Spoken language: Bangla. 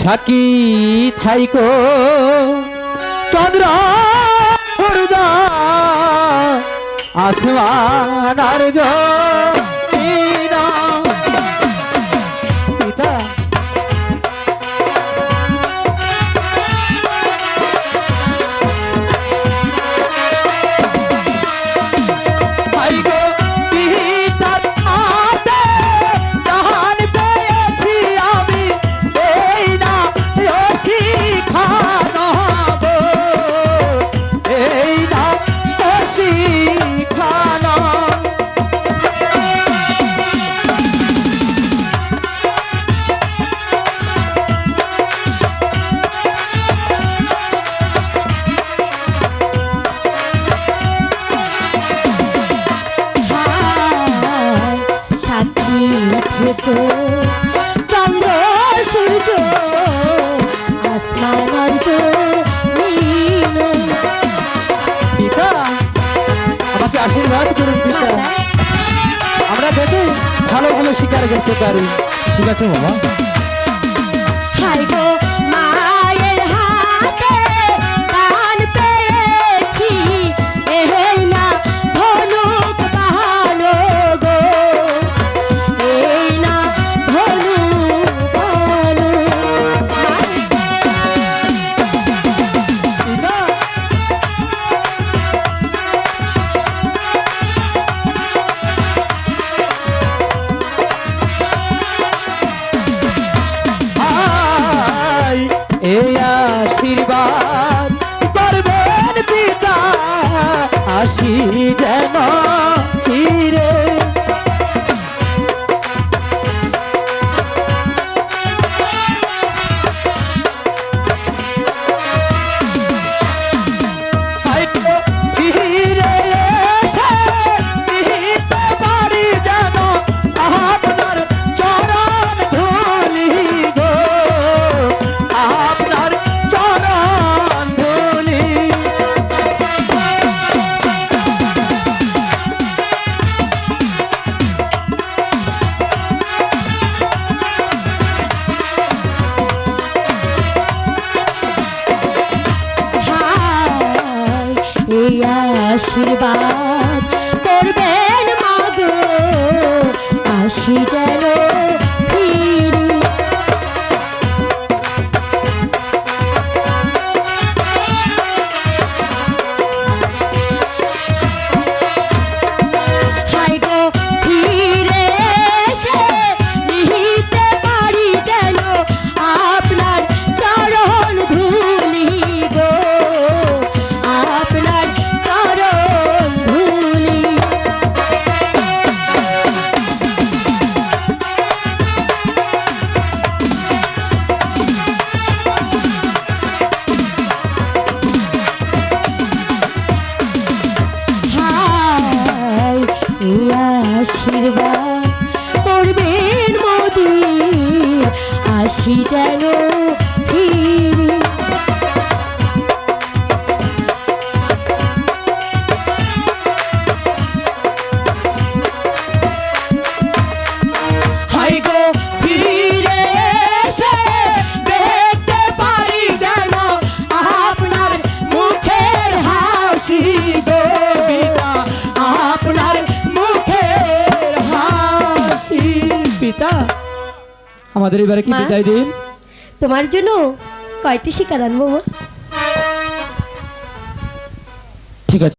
সাকি থাইকো চন্দ্র সূর্য আসমান আর স্বীকার করতে পারি। ঠিক আছে বাবা? じゃ আশীর্বাদ করবেন মাগো আশি যেন হাসি যেন ফিরে আমাদের এবারে কি বিদায় দিন? তোমার জন্য কয়টি শিকার আনব ঠিক আছে।